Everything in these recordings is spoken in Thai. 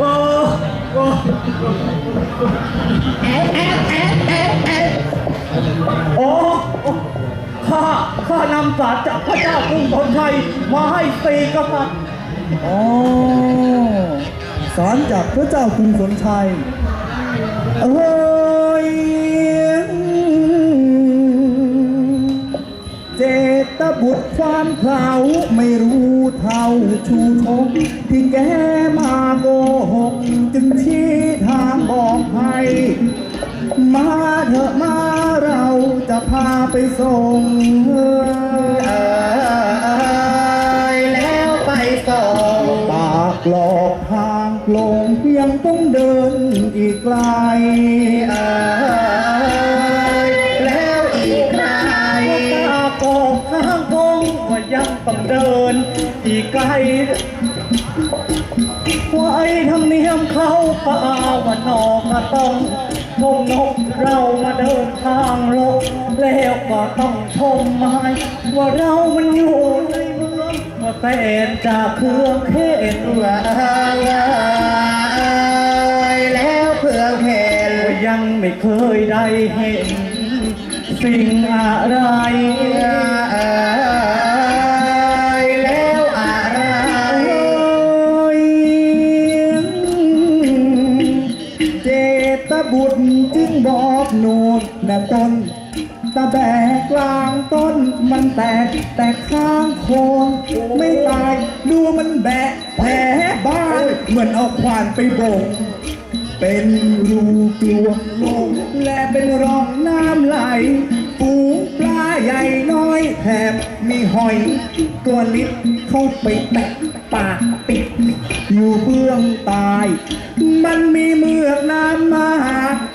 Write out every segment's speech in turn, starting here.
แอะแอะแอะแอะแอะโอ้ข้าข้านำสารจากพระเจ้ากรุงธนชัยมาให้สี่กษัตริย์อ๋อสารจากพระเจ้ากรุงสนชัยเอ้ บุตรความเผาไม่รู้เท่าชูชกที่แกมาโกหก จึงชี้ทางบอกให้มาเถอะมาเราจะพาไปส่งเอยแล้วไปส่งปากหลอกทางโลงยังต้องเดินอีกไกลเอย ไว้ทำเนียมเขาป่าว่านอกก็ต้องชมนกเรามาเดินทางโลกแล้วก็ต้องชมไม้ว่าเรามันอยู่ในเมืองว่าแฟนจากเครื่องเทศว่าแล้วเพื่อแค่ยังไม่เคยได้เห็น สิ่งอะไร ตะแบกกลางต้นมันแตกแต่ข้างโคนไม่ตายดูมันแบะแผลบ้าน เหมือนเอาขวานไปโบก เป็นรูกลวงโลงและเป็นร่องน้ำไหลฝูงปลาใหญ่น้อยแถบมีหอย ตัวนิดเข้าไปแตะปากปิด อยู่เบื้องใตาย มันมีเมือกน้ำมา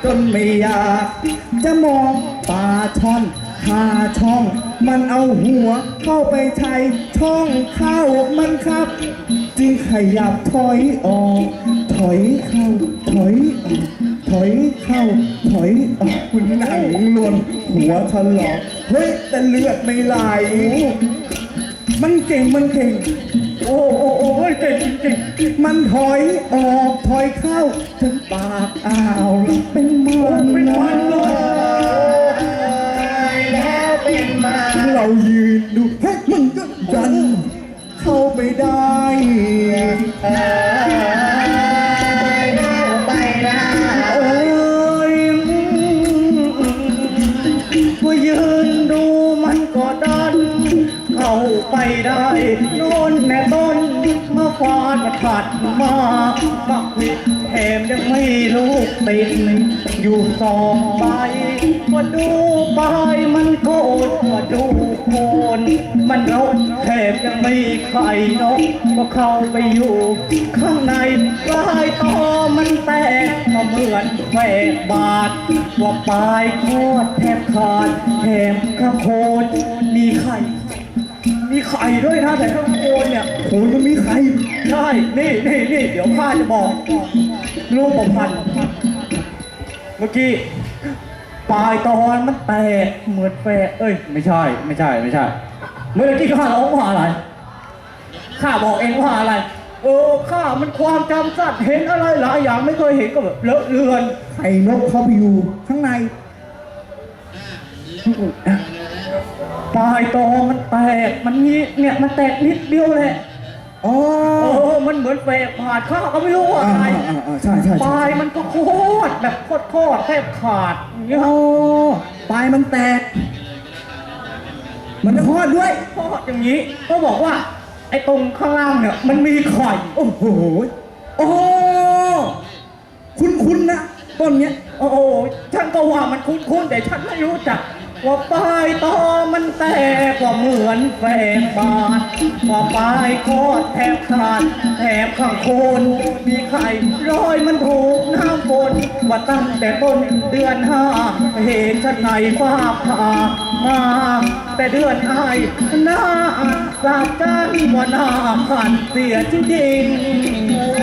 จนไม่อยากจะมองปลา ช่อนหาช่อง มันเอาหัวเข้าไปใช้ช่องเข้ามันครับ จึงขยับถอยออก ถอยเข้า ถอยออกถอยเข้า ถอยออกคุณหนังลวนหัวถลอกเฮ้ยแต่เลือดไม่ไหลมันเก่งมันเก่ง โอ้โอ้โอ้เก่งจริงมันถอยออกถอยเข้าจนปากอ่าวเป็นมันเป็นมันเลย เรายืนดูเฮ้ยมึงก็ดัน เข้าไปได้แล้วไปได้เอ้ยก็ยืนดูมันก็ดัน เข้าไปได้โน่นแน่ต้นมาฟาดมาขัดมาบักผิดแถมยังไม่ลูกติดอยู่สองใบว่าดู นมันรดแถมยังไม่ไข่นกก็เข้าไปอยู่ ข้างในปลายตอมันแตกมาเหมือนแฝกบาดว่าปลายโคตรแทบขาดแถมข้างโคนมีไข่มีไข่ด้วยนะแต่ข้างโคนเนี่ยโหมันมีใครใช่นี่นี่นี่เดี๋ยวข้าจะบอกรูปประพันธ์เมื่อกี้ ปลายตอนมันแตกเหมือนแฝกเอ้ย ไม่ใช่ ไม่ใช่ไม่ใช่ เมื่อกี้ข้าร้องว่าอะไร ข้าบอกเองว่าอะไร เออข้ามันความจำสั้นเห็นอะไรหลายอย่างไม่เคยเห็นก็แบบเลอะเลือนไข่นกเข้าไปอยู่ข้างในปลายตอมันแตกมันนี้เนี่ยมันแตกนิดเดียวแหละ อ๋อเออมันเหมือนแฝกผ่าดข้าก็ไม่รู้ว่าอ่าอะไร อ่าอ่าใช่ใช่ปใช่ลายมันก็โคตรแบบโคตรโคตรแทบขาดอย่างเงี้ยโอ้ปลายมันแตก มันทอดด้วย โคตรอย่างนี้ ก็บอกว่า ไอ้ตรงข้างล่างเนี่ยมันมีไข่โอ้โห โอ้คุณคุณนะต้นเนี้ย โอ้โหฉันก็ว่ามันคุ้นๆแต่ฉันไม่รู้จัก ว่าปลายตอมันแตกว่าเหมือนแฝงบาดว่าปลายโคตรแทบขาดแถบข้างโคนมีไข่รอยมันถูกน้ำฝนว่าตั้งแต่ต้นเดือนห้าเหตุฉันไหนฟ้าผ่ามา แต่เดือนไอ้ายหน้าอันสาจันว่าหน้าขันเสียจริงๆ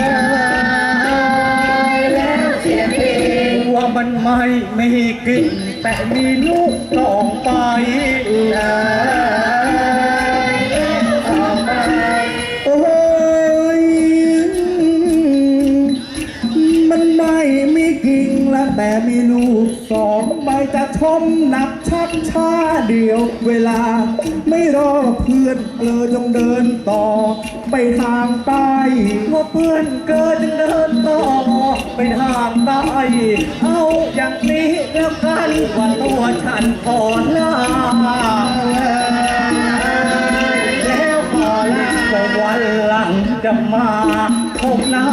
แล้วเสียจริงว่ามันไม่มีกลิ่น แต่มีลูกต่องไปต่ แต่มีลูกสองใบจะชมหนักชักช้าเดียวเวลา ไม่รอเพื่อนเออจงเดินต่อ ไปทางใต้ว่าเพื่อนเกิดจงเดินต่อ ไปทางใต้เอาอย่างนี้แล้วกันว่าตัวฉันขอลาแล้วขอลาวันหลังจะมาพบหน้า